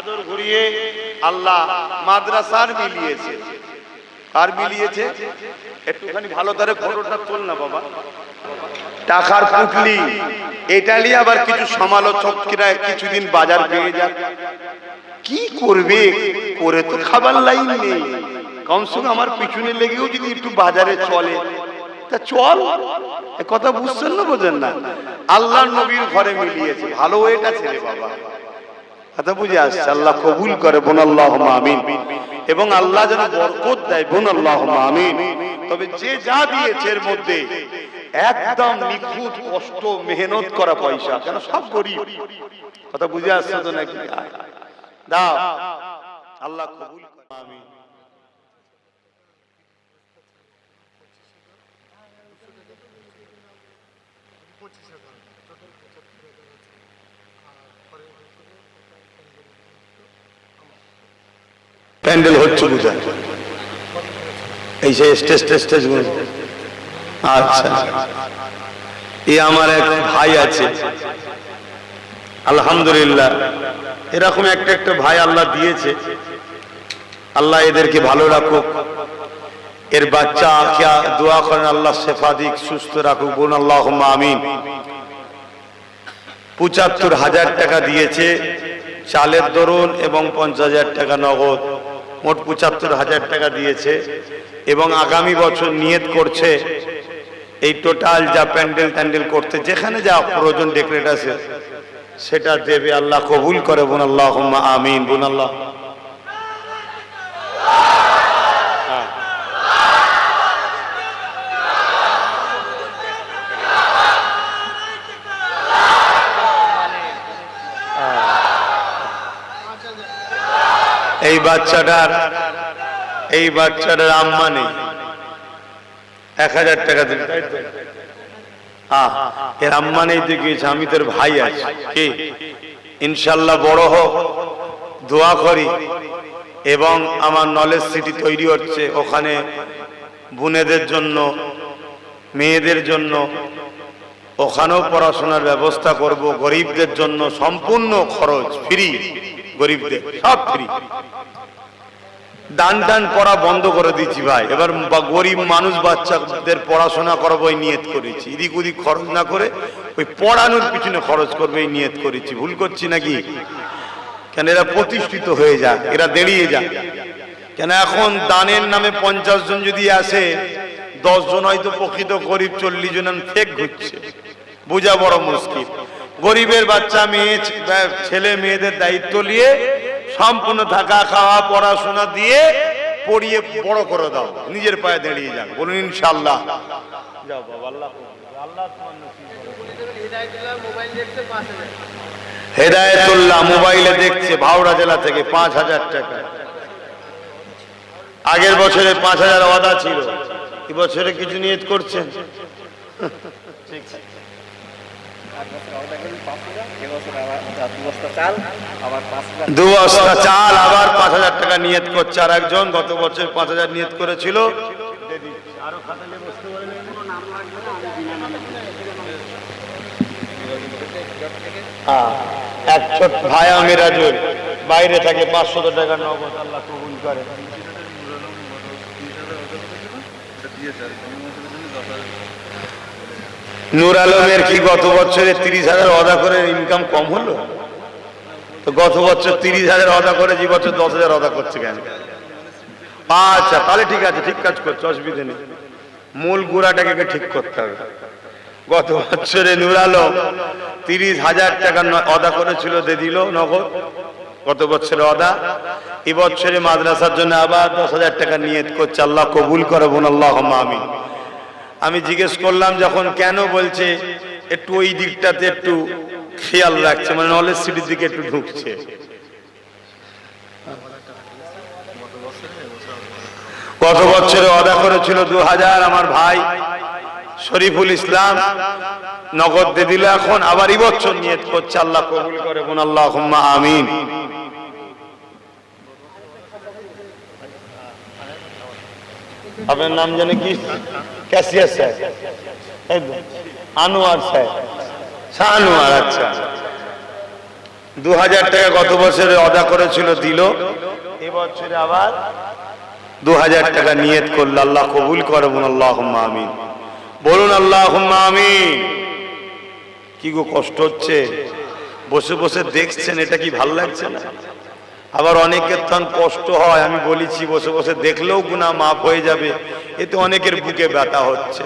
চাদর ঘুরিয়ে আল্লাহ মাদ্রাসার মিলিয়েছে। কার মিলিয়েছে? একটুখানি ভালো করে ফটোটা তোল না বাবা। টাকার পুটলি। এটা নিয়ে আবার কিছু সমালোচকরা কিছুদিন বাজার পেয়ে যাক। কি করবে? করে তো খাবার লাইন নেই। কমসে কম আমার পিছনে লেগেও যদি একটু বাজারে চলে। তা চল। কথা বুঝছেন না বোঝেন না। আল্লাহ নবীর ঘরে মিলিয়েছে। ভালো এটা ছেলে বাবা। কথা বুঝে আসছে, আল্লাহ কবুল করে বোন আল্লাহ আমিন। এবং আল্লাহ যেন বরকত দেয় বোন আল্লাহ আমিন। তবে যে যা দিয়েছে এর মধ্যে একদম নিখুঁত, কষ্ট, মেহনত করা পয়সা কেন সব করি কথা বুঝে আসছে তো নাকি? দাও। আল্লাহ কবুল আমিন। প্যান্ডেল হচ্ছে বুঝা। এই যে স্টেজ টেস্টেজ আচ্ছা। এ আমার এক ভাই আছে। আলহামদুলিল্লাহ। এরকম একটা একটা ভাই আল্লাহ দিয়েছে। আল্লাহ এদেরকে ভালো রাখুক। এর বাচ্চা কে দোয়া করেন, আল্লাহ শেফা দিক, সুস্থ রাখুক। বোন আল্লাহ আমিন। পঁচাত্তর হাজার টাকা দিয়েছে। চালের দরুন এবং পঞ্চাশ হাজার টাকা নগদ। মোট পঁচাত্তর হাজার টাকা দিয়েছে এবং আগামী বছর নিয়ত করছে এই টোটাল যা প্যান্ডেল ট্যান্ডেল করতে, যেখানে যা প্রয়োজন ডেকরেট আছে সেটা দেবে আল্লাহ কবুল করে বোন আল্লাহ আমিন বোন আল্লাহ। এই বাচ্চাটার এই বাচ্চাটার আম্মা নেই। এক হাজার টাকা তো? আহ, এর আম্মা নেই তো গিয়েছে আমি তোর ভাই আছি। কি? ইনশাল্লাহ বড় হোক দোয়া করি। এবং আমার নলেজ সিটি তৈরি হচ্ছে ওখানে বোনেদের জন্য মেয়েদের জন্য। ওখানেও পড়াশোনার ব্যবস্থা করব গরিবদের জন্য সম্পূর্ণ খরচ ফ্রি গরিবদের সব ফ্রি দান টান করা বন্ধ করে দিচ্ছি ভাই। এবার গরিব মানুষ বাচ্চাদের পড়াশোনা করাবো এই নিয়ত করেছি। এদিক ওদিক খরচ না করে ওই পড়ানোর পিছনে খরচ করবে এই নিয়ত করেছি। ভুল করছি নাকি? কেন এরা প্রতিষ্ঠিত হয়ে যাক এরা দেরিয়ে যাক কেন এখন দানের নামে পঞ্চাশ জন যদি আসে, দশ জন হয়তো প্রকৃত গরিব, চল্লিশ জন ফেক ঘুরছে। বোঝা বড় মুশকিল। গরিবের বাচ্চা, মেয়ে, ছেলে, মেয়েদের দায়িত্ব নিয়ে সম্পূর্ণ থাকা খাওয়া পড়াশোনা দিয়ে পড়িয়ে বড় করে দাও। নিজের পায়ে দাঁড়িয়ে যান। বলুন ইনশাল্লাহ যাও বাবা আল্লাহ আল্লাহ তোমার নসিব করো। হেদায়তুল্লাহ মোবাইলে দেখছে ভাওড়া জেলা থেকে পাঁচ হাজার টাকা। আগের বছরে পাঁচ হাজার ওয়াদা ছিল এ বছরে কিছু নিয়ত করছেন দু বস্তা চাল আবার পাঁচ হাজার টাকা নিয়ত করছে আর একজন গত বছর পাঁচ হাজার নিয়ত করেছিল। হ্যাঁ, এক ছোট ভায়া মিরাজুল বাইরে থাকে পাঁচশত টাকা নগদ আল্লাহ কবুল করে। নূর আলমের কি গত বছরে তিরিশ হাজার অদা করে ইনকাম কম হলো? তো গত বছর তিরিশ হাজার অদা করে, যে বছর দশ হাজার অদা করছে কেন? আচ্ছা তাহলে ঠিক আছে, ঠিক কাজ করছে, অসুবিধা নেই। মূল গুড়াটাকে ঠিক করতে হবে। গত বছরে নূর আলম তিরিশ হাজার টাকা অদা করেছিল, দিয়ে দিল নগদ। গত বছরে অদা এবছরে মাদ্রাসার জন্য আবার দশ হাজার টাকা নিয়ত করছে, আল্লাহ কবুল করে বোন আল্লাহ আমিন। আমি জিজ্ঞেস করলাম যখন কেন বলছে, একটু ওই দিকটাতে একটু খেয়াল রাখছে মানে নলেজ সিটির দিকে একটু ঢুকছে। গত বছরে অদা করেছিল দু হাজার আমার ভাই শরীফুল ইসলাম, নগদ দিয়ে দিল, এখন আবার এই বছর নিয়ত করছে, আল্লাহ কবুল করে বোন আল্লাহ আমিন। আপনার নাম জানে কি? ক্যাশিয়ার এই তো, আনোয়ার সাহেব শাহ আচ্ছা। দু হাজার টাকা গত বছরে অদা করেছিল দিল। এবছরে আবার দু হাজার টাকা নিয়ত করল। আল্লাহ কবুল করে বলুন আল্লাহ আমিন। বলুন আল্লাহ আমিন। কি গো কষ্ট হচ্ছে? বসে বসে দেখছেন এটা কি ভালো লাগছে না? আবার অনেকের তখন কষ্ট হয়, আমি বলেছি, বসে বসে দেখলেও গুণা মাফ হয়ে যাবে, এতে অনেকের বুকে ব্যথা হচ্ছে।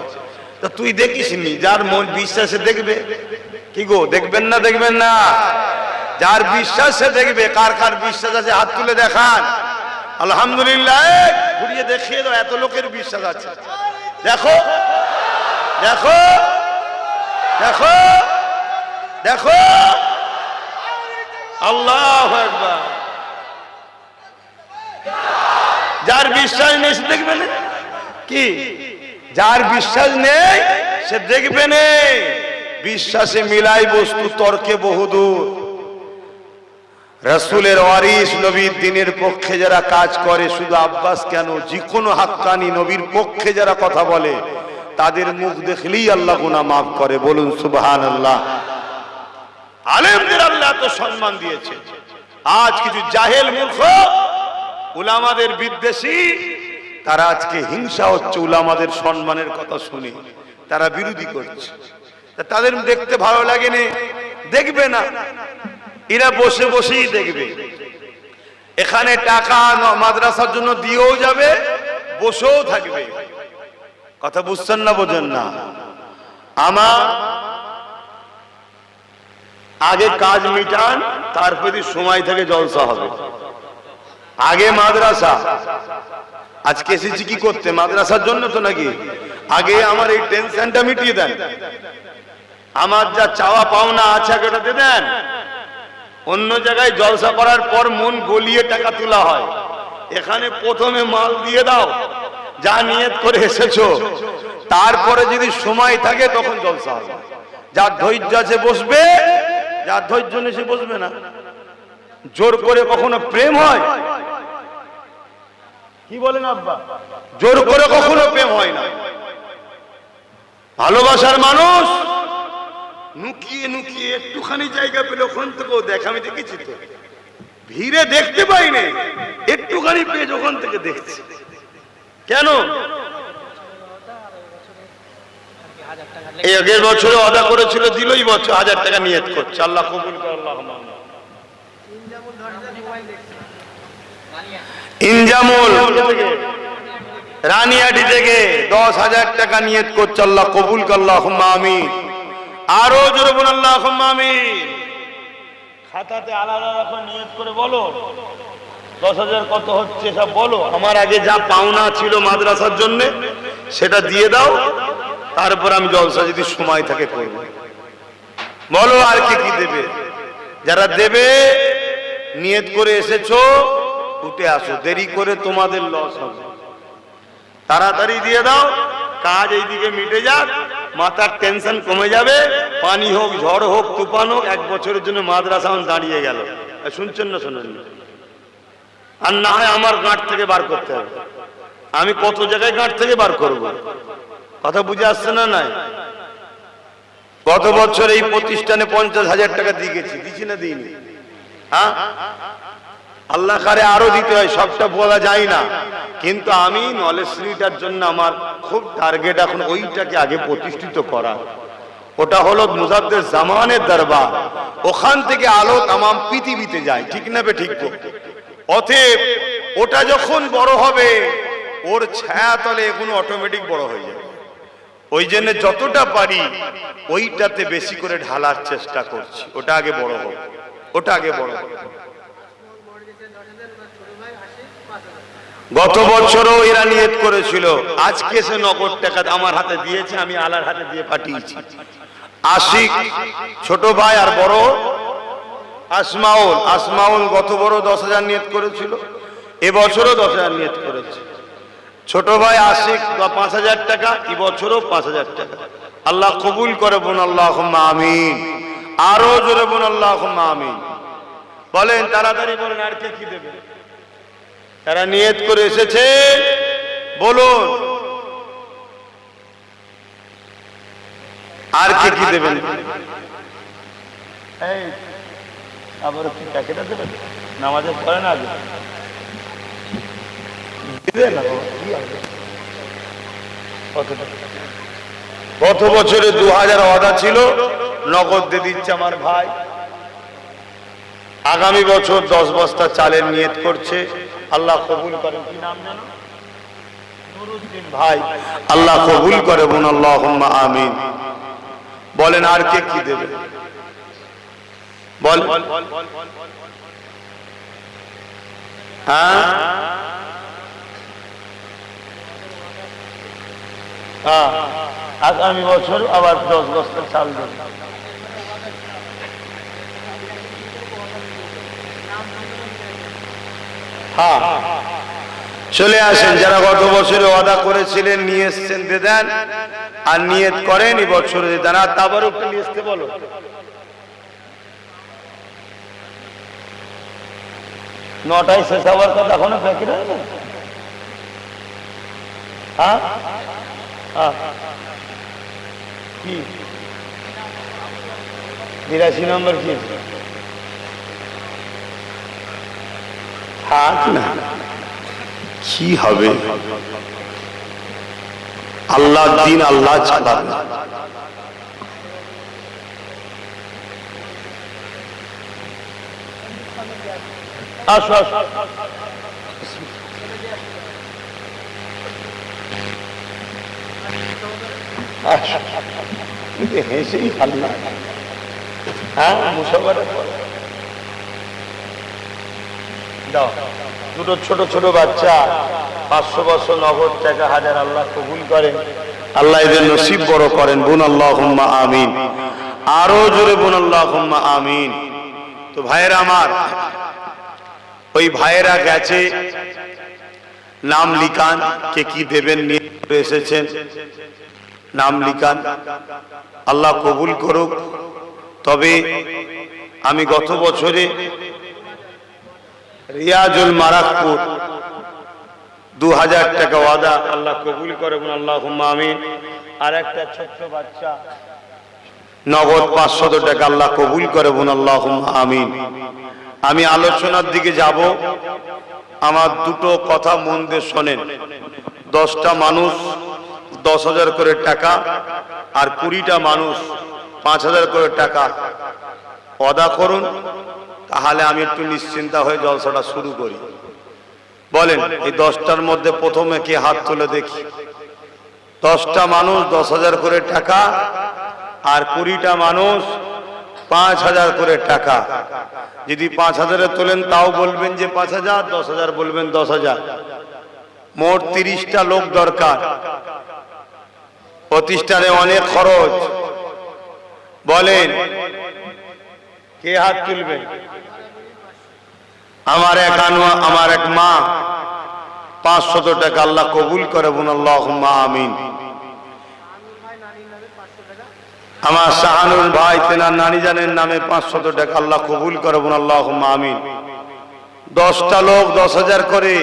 তা তুই দেখিস নি, যার মন বিশ্বাসে দেখবে। কি গো, দেখবেন না দেখবেন না? যার বিশ্বাসে দেখবে, কার কার বিশ্বাস আছে, হাত তুলে দেখান। আলহামদুলিল্লাহ ঘুরিয়ে দেখিয়ে দাও, এত লোকের বিশ্বাস আছে। দেখো দেখো দেখো দেখো। আল্লাহ একবার যার বিশ্বাস নেই, সে দেখবে না। কি? যার বিশ্বাস নেই, সে দেখবে না। বিশ্বাসে মিলাই বস্তু তর্কে বহুদূর। রসুলের ওয়ারিস নবীর দিনের পক্ষে যারা কাজ করে, শুধু আব্বাস কেন? যে কোনো হাক্কানি নবীর পক্ষে যারা কথা বলে, তাদের মুখ দেখলেই আল্লাহ গুনা মাফ করে। বলুন সুবহান আল্লাহ আলেমদের আল্লাহ তো সম্মান দিয়েছে। আজ কিছু জাহেল মূর্খ উলামাদের বিদ্বেষী। তারা আজকে হিংসা হচ্ছে উলামাদের সম্মানের কথা শুনে। তারা বিরোধী করছে। তাদের দেখতে ভালো লাগেনি। দেখবে না। এরা বসে বসেই দেখবে। এখানে টাকা মাদ্রাসার জন্য দিয়েও যাবে, বসেও থাকবে। কথা বুঝছেন না, বোঝেন না। আমার আগে কাজ মিটান, তারপরে সময় থেকে জলসা হবে। আগে মাদ্রাসা। আজকে এসেছি কি করতে? মাদ্রাসার জন্য তো নাকি? আগে আমার এই টেনশনটা মিটিয়ে দেন। আমার যা চাওয়া পাওনা আছে আগে দেন। অন্য জায়গায় জলসা করার পর মন গলিয়ে টাকা তোলা হয়। এখানে প্রথমে মাল দিয়ে দাও। যা নিয়ত করে এসেছ। তারপরে যদি সময় থাকে তখন জলসা হবে। যার ধৈর্য আছে বসবে, যার ধৈর্য নেই সে বসবে না। জোর করে কখনো প্রেম হয়? কি বলেন আব্বা? জোর করে কখনো প্রেম হয় না। ভালোবাসার মানুষ নুকিয়ে নুকিয়ে একটুখানি জায়গা পেলে ওখান থেকেও দেখ। আমি দেখেছি তো। ভিড়ে দেখতে পাইনি একটুখানি পেয়ে ওখান থেকে দেখছি। কেন? এই আগের বছরে অদা করেছিল, দিলই বছর হাজার টাকা নিয়ত করছে। আল্লাহ কবুল করে আল্লাহ ইনজামুল। রানিয়াটি থেকে দশ হাজার টাকা নিয়ত করছে আল্লাহ কবুল করল্লাহ আমি আরও জোরে বল আল্লাহ আমি খাতাতে আলাদা আলাদা নিয়ত করে বলো। দশ হাজার কত হচ্ছে সব বলো। আমার আগে যা পাওনা ছিল মাদ্রাসার জন্য সেটা দিয়ে দাও। তারপর আমি জলসা যদি সময় থাকে করব বলো আর কি কি দেবে? যারা দেবে নিয়ত করে এসেছ উঠে আসো, দেরি করে তোমাদের লস হবে। তাড়াতাড়ি দিয়ে দাও, কাজ এইদিকে মিটে যাক, মাথার টেনশন কমে যাবে, পানি হোক, ঝড় হোক, তুফান হোক, এক বছরের জন্য মাদ্রাসা দাঁড়িয়ে গেল। শুনছেন না শোনেন? আর না হয় আমার গাঁট থেকে বার করতে হবে। আমি কত জায়গায় গাঁট থেকে বার করব? কথা বুঝে আসছে না নাই? গত বছর এই প্রতিষ্ঠানে পঞ্চাশ হাজার টাকা দিয়ে গেছি, দিছি না দিইনি। হ্যাঁ? আল্লাহ কারে আরও দিতে হয়, সবটা বলা যায় না। কিন্তু আমি নলেজ জন্য আমার খুব টার্গেট এখন ওইটাকে আগে প্রতিষ্ঠিত করা। ওটা হলো মুজাদ্দের জামানের দরবার। ওখান থেকে আলো তামাম পৃথিবীতে যায়, ঠিক না ঠিক অতএব ওটা যখন বড় হবে, ওর ছায়া তলে এগুলো অটোমেটিক বড় হয়ে যাবে। ওই জন্য যতটা পারি ওইটাতে বেশি করে ঢালার চেষ্টা করছি। ওটা আগে বড় হোক। ওটা আগে বড় হোক। গত বছরও এরা নিয়ত করেছিল, আজকে সে নগদ টাকা আমার হাতে দিয়েছে, আমি আলার হাতে দিয়ে পাঠিয়েছি। আশিক, ছোট ভাই আর বড়, আসমাউল আসমাউল গত বড় দশ হাজার নিয়ত করেছিল এবছরও দশ হাজার নিয়ত করেছে। ছোট ভাই আশিক পাঁচ হাজার টাকা এবছরও পাঁচ হাজার টাকা। আল্লাহ কবুল করে বোন আল্লাহ আমিন। আরও জোরে বোন আল্লাহ আমিন। বলেন, তাড়াতাড়ি বলেন, আর কে কি দেবে? তারা নিয়ত করে এসেছে বলুন। আর কে কি দেবেন? আবার কি প্যাকেটে দেবেন না আগে? গত বছরে দু হাজার অর্ডার ছিল নগদ দিয়ে দিচ্ছে আমার ভাই। আগামী বছর দশ বস্তা চালের নিয়ত করছে। আল্লাহ কবুল করেন কি নাম জানো ভাই। আল্লাহ কবুল করে বোন আল্লাহ আমিন। বলেন আর কে কি দেবে? বল। হ্যাঁ? হ্যাঁ। আগামী বছর আবার দশ বস্তা চাল দেবে। চলে আসেন, যারা গত বছরে ওয়াদা করেছিলেন, নিয়ে এসছেন দেন আর নিয়ত করেন এই বছরে আর তারপরেও একটু নিয়ে আসতে বলো। নটায় শেষ হওয়ার কথা এখনও প্যাকেট হবে হ্যাঁ বিরাশি নম্বর কি? থাক না। কি হবে? আল্লাহ দিন আল্লাহ আসো আসো। আসো। কিন্তু হেসেই ভালো না। হ্যাঁ মুসলমানের পরে দাও। দুটো ছোট ছোট বাচ্চা, পাঁচশো বছর নগদ টাকা হাজার আল্লাহ কবুল করেন আল্লাহ এদের নসিব বড় করেন। বুন আল্লাহ আমিন। আরও জোরে বুন আল্লাহ আমিন। তো ভাইয়েরা আমার, ওই ভাইয়েরা গেছে, নাম লিখান কে কি দেবেন নিয়ে এসেছেন। নাম লিখান আল্লাহ কবুল করুক। তবে আমি গত বছরে রিয়াজুল মারাকপুর দু হাজার টাকা ওয়াদা। আল্লাহ কবুল করে বলুন আল্লাহ আমিন। আর একটা ছোট্ট বাচ্চা। নগদ পাঁচশত টাকা আল্লাহ কবুল করে বোন আল্লাহ আমিন। আমি আলোচনার দিকে যাব। আমার দুটো কথা মন দিয়ে শোনেন। দশটা মানুষ দশ হাজার করে টাকা আর কুড়িটা মানুষ পাঁচ হাজার করে টাকা। অদা করুন তাহলে আমি একটু নিশ্চিন্তা হয়ে জলসাটা শুরু করি। বলেন, এই দশটার মধ্যে প্রথমে কে হাত তুলে দেখি? দশটা মানুষ, দশ হাজার করে টাকা, আর কুড়িটা মানুষ, পাঁচ হাজার করে টাকা। যদি পাঁচ হাজারে তোলেন, তাও বলবেন যে পাঁচ হাজার, দশ হাজার বলবেন দশ হাজার। মোট তিরিশটা লোক দরকার। প্রতিষ্ঠানে অনেক খরচ। বলেন কে হাত তুলবেন আমার এক আনোয়া, আমার এক মা, পাঁচশত টাকা আল্লাহ কবুল করে বোন আল্লাহ আমিন। আমার শাহানুর ভাই, তেনার নানি জানের নামে পাঁচশত টাকা আল্লাহ কবুল করে বোন আল্লাহ আমিন। দশটা লোক দশ হাজার করে,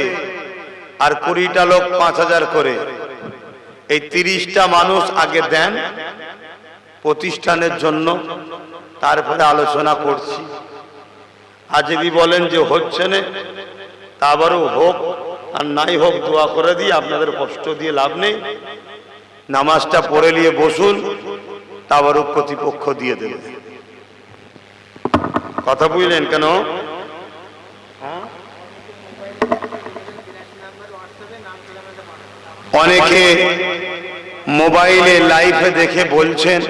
আর কুড়িটা লোক পাঁচ হাজার করে। এই তিরিশটা মানুষ আগে দেন, প্রতিষ্ঠানের জন্য। তারপরে আলোচনা করছি। আর যদি বলেন যে হচ্ছে না, তা আবারও হোক, আর নাই হোক, দোয়া করে দিয়ে আপনাদের কষ্ট দিয়ে লাভ নেই। নামাজটা পড়ে নিয়ে বসুন, তা আবারও প্রতিপক্ষ দিয়ে দেবে। কথা বুঝলেন কেন? অনেকে মোবাইলে লাইভে দেখে বলছেন,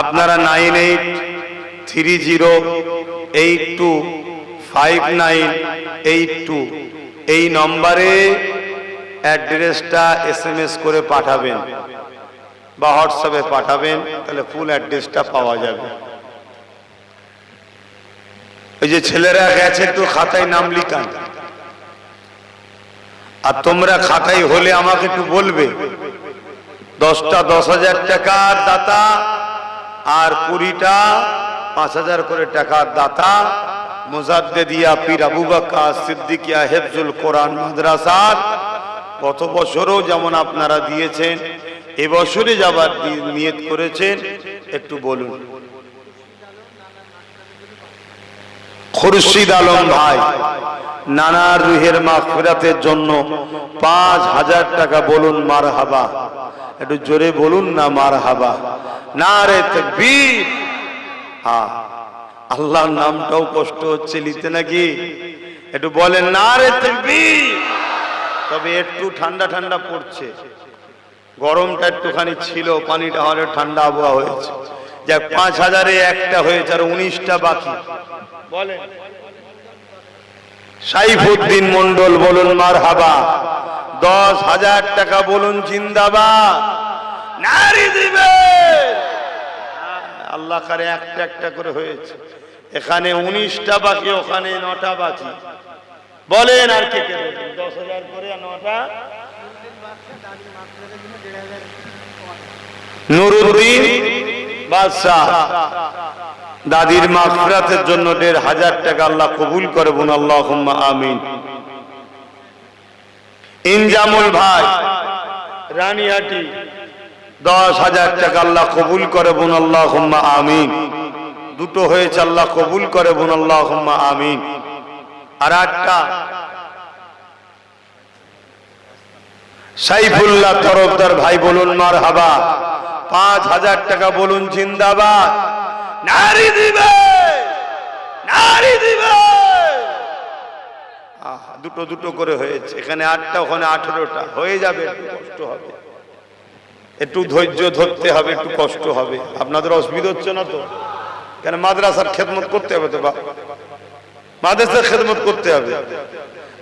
আপনারা nine eight three zero eight two five nine eight two এই নম্বরে অ্যাড্রেসটা এস এম এস করে পাঠাবেন বা হোয়াটসঅ্যাপে পাঠাবেন, তাহলে ফুল অ্যাড্রেসটা পাওয়া যাবে। ওই যে ছেলেরা গেছে একটু খাতায় নাম লিখান। আর তোমরা খাতায় হলে আমাকে একটু বলবে। দশটা দশ হাজার টাকার দাতা আর কুড়িটা পাঁচ হাজার করে টাকার দাতা মুজাদ্দেদিয়া পীর আবু বাক্কা সিদ্দিকিয়া হেফজুল কোরআন মাদ্রাসার গত বছরও যেমন আপনারা দিয়েছেন এবছরে যাবার নিয়ত করেছেন, একটু বলুন। খুরশিদ আলম ভাই নানার রুহের মাগফিরাতের জন্য পাঁচ হাজার টাকা বলুন মার হাবা একটু জোরে বলুন না মার হাবা না রে তকবীর। হ্যাঁ আল্লাহর নামটাও কষ্ট হচ্ছে নিতে নাকি? একটু বলেন না রে তবে একটু ঠান্ডা ঠান্ডা পড়ছে। গরমটা একটুখানি ছিল, পানিটা হলে ঠান্ডা আবহাওয়া হয়েছে। যাক, পাঁচ হাজারে একটা হয়েছে আর উনিশটা বাকি। বলেন। সাইফুদ্দিন মন্ডল বলুন মার হাবা দশ হাজার টাকা বলুন, জিন্দাবাদ। নারী দিবে আল্লাহ কারে একটা একটা করে হয়েছে। এখানে উনিশটা বাকি, ওখানে নটা বাকি। বলেন আর কে দশ হাজার করে নটা? নুরুদ্দিন বাদশাহ। দাদির মাগফিরাতের জন্য দেড় হাজার টাকা আল্লাহ কবুল করে বোন আল্লাহ আমিন। ইনজামুল ভাই, রানিহাটি। দশ হাজার টাকা আল্লাহ কবুল করে বোন আল্লাহ হুম্মা আমিন। দুটো হয়েছে, আল্লাহ কবুল করে বোন আল্লাহ হুম্মা আমিন। আর আটটা। সাইফুল্লাহ তরফদার ভাই বলুন মার হাবা পাঁচ হাজার টাকা বলুন, জিন্দাবাদ। নারী দিবে! নারী দিবে! দুটো দুটো করে হয়েছে। এখানে আটটা, ওখানে আঠেরোটা। হয়ে যাবে কষ্ট হবে। একটু ধৈর্য ধরতে হবে, একটু কষ্ট হবে। আপনাদের অসুবিধা হচ্ছে না তো? কেন মাদ্রাসার খেদমত করতে হবে তো বা? মাদ্রাসার খেদমত করতে হবে।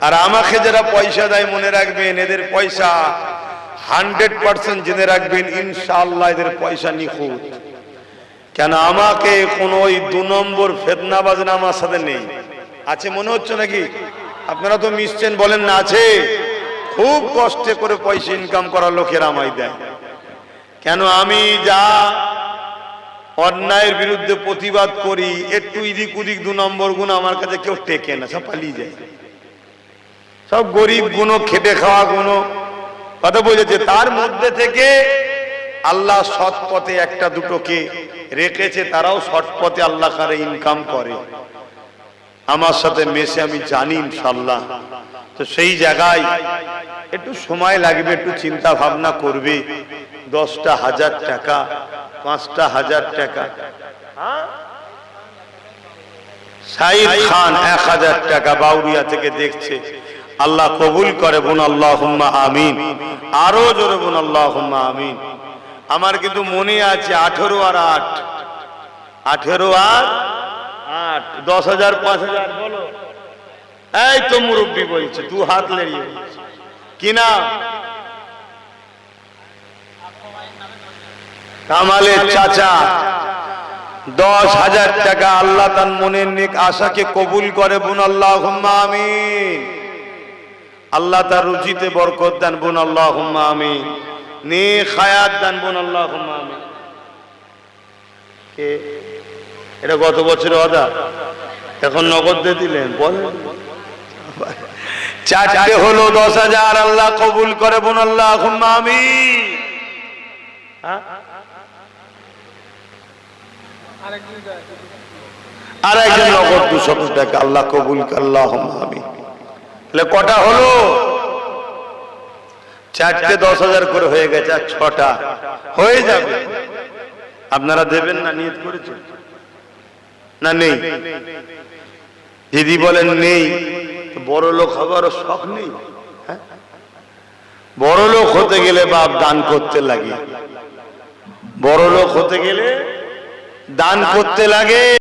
আর আমাকে যারা পয়সা দেয় মনে রাখবেন, এদের পয়সা হান্ড্রেড পার্সেন্ট জেনে রাখবেন, ইনশাআল্লাহ এদের পয়সা নিখুঁত। কেন আমাকে কোন ওই দু নম্বর ফেতনা বাজনা আমার সাথে নেই? আছে মনে হচ্ছে নাকি? আপনারা তো মিশছেন, বলেন না, আছে। খুব কষ্টে করে পয়সা ইনকাম করার লোকের আমায় দেয়। কেন আমি যা অন্যায়ের বিরুদ্ধে প্রতিবাদ করি, একটু ইদিক উদিক দু নম্বর গুণ আমার কাছে কেউ টেকে না, সব পালিয়ে যায়। সব গরিব গুণ খেটে খাওয়া গুণ কথা বুঝেছে তার মধ্যে থেকে আল্লাহ সৎ পথে একটা দুটোকে রেখেছে, তারাও সৎ পথে আল্লাহ কারে ইনকাম করে। আমার সাথে মেশে আমি জানি ইনশাল্লাহ তো সেই জায়গায় একটু সময় লাগবে, একটু চিন্তা ভাবনা করবে। দশটা হাজার টাকা, পাঁচটা হাজার টাকা। সাইদ খান এক হাজার টাকা বাউরিয়া থেকে দেখছে। আল্লাহ কবুল করে বোন আল্লাহ আমিন। আরও জোরে বোন আল্লাহ আমিন। আমার কিন্তু মনে আছে আঠেরো আর আট। আঠেরো আর আট। দশ হাজার, পাঁচ হাজার, বলো। এই তো মুরব্বী বলছে, দু হাত লেড়িয়ে কি না কামালের চাচা দশ হাজার টাকা আল্লাহ তার মনের নেক আশাকে কবুল করে বোন আল্লাহ আমিন। আল্লাহ তার রুজিতে বরকত দান বোন আল্লাহ আমিন। নে খায়াত দান বোন আল্লাহ আমিন। কে এটা গত বছরের অদা এখন নগদ দিয়ে দিলেন বলেন। চারটে হলো দশ হাজার আল্লাহ কবুল করে বোন আল্লাহ আমিন। হ্যাঁ আর একজন নগদ দুশো টাকা, আল্লাহ কবুল আমি কটা হলো? চারটে দশ হাজার করে হয়ে গেছে, আর ছটা হয়ে যাবে। আপনারা দেবেন না, নিয়ত করেছেন? না নেই? দিদি বলেন নেই। বড় লোক হবারও শখ নেই। হ্যাঁ? বড় লোক হতে গেলে বাপ দান করতে লাগে। বড় লোক হতে গেলে দান করতে লাগে।